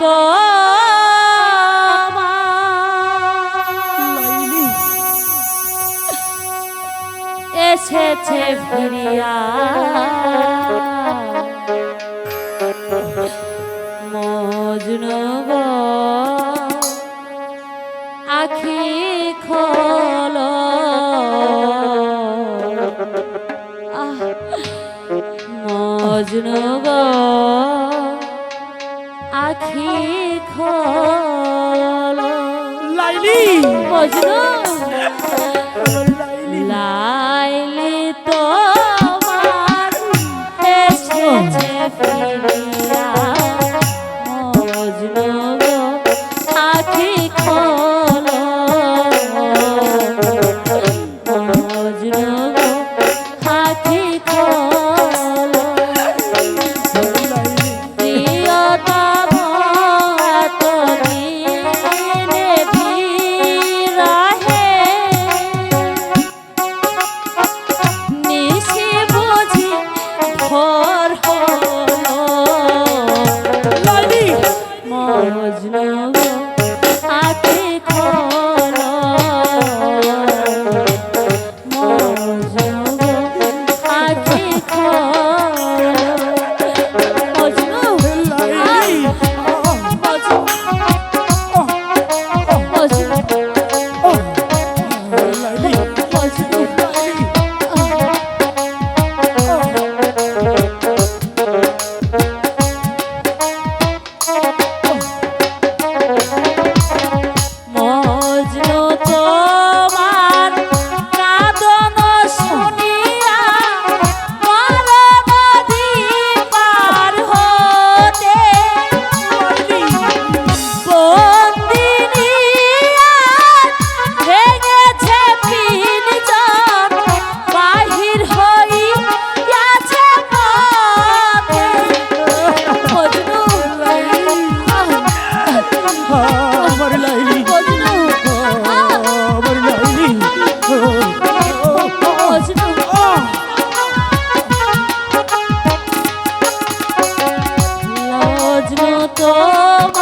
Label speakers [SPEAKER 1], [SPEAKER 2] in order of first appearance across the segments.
[SPEAKER 1] গো এসেছে ফিরিয়া মজনু গো আখি খোল। মজনু গো আখি খাইলি
[SPEAKER 2] লাইলি।
[SPEAKER 1] তোমার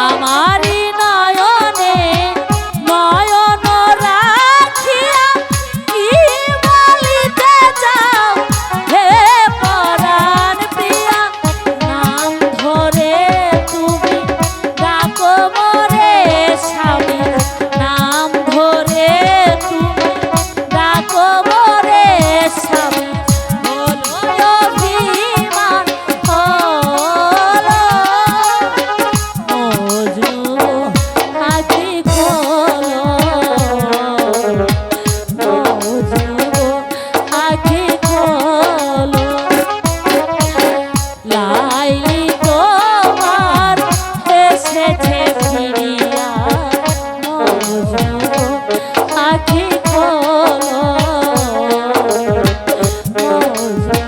[SPEAKER 2] আমার
[SPEAKER 1] Thank
[SPEAKER 2] you.